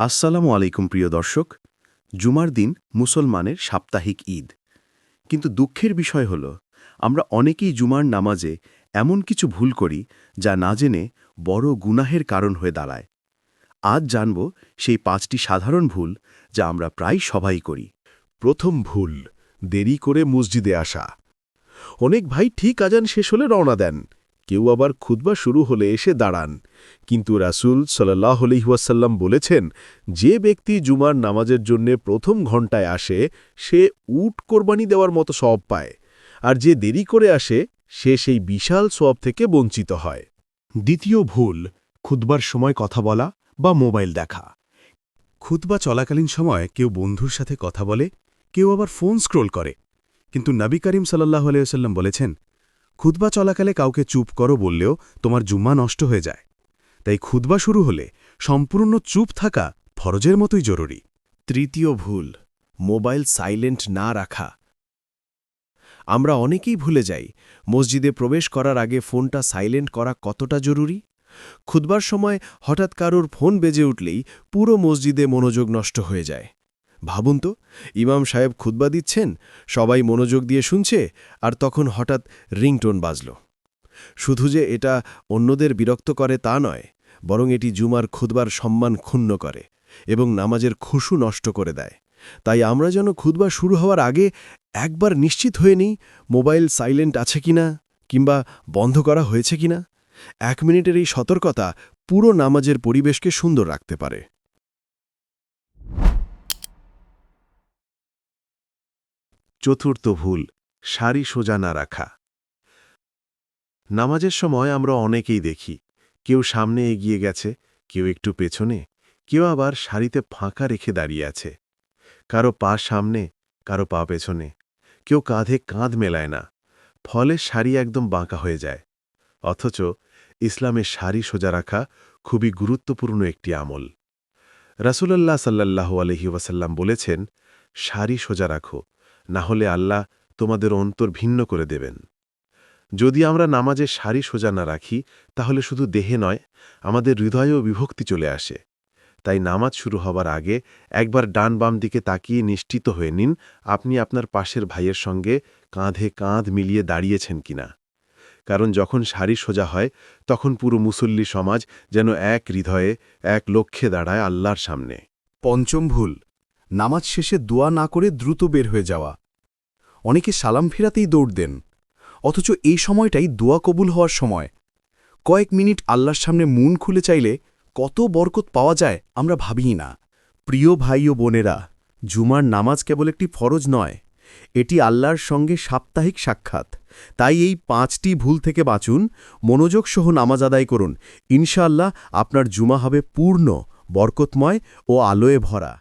আসসালামু আলাইকুম, প্রিয় দর্শক। জুমার দিন মুসলমানের সাপ্তাহিক ঈদ। কিন্তু দুঃখের বিষয় হল, আমরা অনেকেই জুমার নামাজে এমন কিছু ভুল করি যা না জেনে বড় গুনাহের কারণ হয়ে দাঁড়ায়। আজ জানব সেই পাঁচটি সাধারণ ভুল যা আমরা প্রায় সবাই করি। প্রথম ভুল, দেরি করে মসজিদে আসা। অনেক ভাই ঠিক আজান শেষ হলে রওনা দেন। কেউ আবার খুতবা শুরু হলে এসে দাঁড়ান। কিন্তু রাসূল সাল্লাহ বলেছেন, যে ব্যক্তি জুমার নামাজের জন্যে প্রথম ঘণ্টায় আসে, সে উট কোরবানি দেওয়ার মতো সব পায়। আর যে দেরি করে আসে, সে সেই বিশাল সব থেকে বঞ্চিত হয়। দ্বিতীয় ভুল, খুতবার সময় কথা বলা বা মোবাইল দেখা। খুতবা চলাকালীন সময় কেউ বন্ধুর সাথে কথা বলে, কেউ আবার ফোন স্ক্রোল করে। কিন্তু নবী করিম সাল্লাহ আলাইসাল্লাম বলেছেন খুতবা চলাকালে কাউকে চুপ করো বললেও তোমার জুম্মা নষ্ট হয়ে যায়। তাই খুতবা শুরু হলে সম্পূর্ণ চুপ থাকা ফরজের মতোই জরুরি। তৃতীয় ভুল, মোবাইল সাইলেন্ট না রাখা। আমরা অনেকেই ভুলে যাই, মসজিদে প্রবেশ করার আগে ফোনটা সাইলেন্ট করা কতটা জরুরি? খুদবার সময় হঠাৎ কারোর ফোন বেজে উঠলেই পুরো মসজিদে মনোযোগ নষ্ট হয়ে যায়। ভাবুন তো, ইমাম সাহেব খুতবা দিচ্ছেন, সবাই মনোযোগ দিয়ে শুনছে, আর তখন হঠাৎ রিংটোন বাজল। শুধু যে এটা অন্যদের বিরক্ত করে তা নয়, বরং এটি জুমার খুদবার সম্মান ক্ষুণ্ণ করে এবং নামাজের খুশু নষ্ট করে দেয়। তাই আমরা যেন খুদবা শুরু হওয়ার আগে একবার নিশ্চিত হয়ে নিই মোবাইল সাইলেন্ট আছে কিনা কিংবা বন্ধ করা হয়েছে কিনা এক মিনিটের এই সতর্কতা পুরো নামাজের পরিবেশকে সুন্দর রাখতে পারে। চতুর্থ ভুল, সারি সোজা না রাখা। নামাজের সময় আমরা অনেকেই দেখি, কেউ সামনে এগিয়ে গেছে, কেউ একটু পেছনে, কেউ আবার সারিতে ফাঁকা রেখে দাঁড়িয়ে আছে। কারও পা সামনে, কারও পা পেছনে, কেউ কাঁধে কাঁধ মেলায় না, ফলে সারি একদম বাঁকা হয়ে যায়। অথচ ইসলামের সারি সোজা রাখা খুবই গুরুত্বপূর্ণ একটি আমল। রাসূলুল্লাহ সাল্লাল্লাহু আলহি ওয়াসাল্লাম বলেছেন, সারি সোজা রাখো না হলে আল্লাহ তোমাদের অন্তর ভিন্ন করে দেবেন। যদি আমরা নামাজে সারি সোজা না রাখি, তাহলে শুধু দেহে নয়, আমাদের হৃদয়েও বিভক্তি চলে আসে। তাই নামাজ শুরু হবার আগে একবার ডান বাম দিকে তাকিয়ে নিশ্চিত হয়ে নিন, আপনি আপনার পাশের ভাইয়ের সঙ্গে কাঁধে কাঁধ মিলিয়ে দাঁড়িয়েছেন কিনা। কারণ যখন সারি সোজা হয়, তখন পুরো মুসল্লি সমাজ যেন এক হৃদয়ে, এক লক্ষ্যে দাঁড়ায় আল্লাহর সামনে। পঞ্চম ভুল, নামাজ শেষে দোয়া না করে দ্রুত বের হয়ে যাওয়া। অনেকে সালাম ফেরাতেই দৌড় দেন। অথচ এই সময়টাই দোয়া কবুল হওয়ার সময়। কয়েক মিনিট আল্লাহর সামনে মুন খুলে চাইলে কত বরকত পাওয়া যায় আমরা ভাবিই না। প্রিয় ভাই ও বোনেরা, জুমার নামাজ কেবল একটি ফরজ নয়, এটি আল্লাহর সঙ্গে সাপ্তাহিক সাক্ষাৎ। তাই এই পাঁচটি ভুল থেকে বাঁচুন, মনোযোগ সহ নামাজ আদায় করুন। ইনশাআল্লাহ আপনার জুমা হবে পূর্ণ, বরকতময় ও আলোয় ভরা।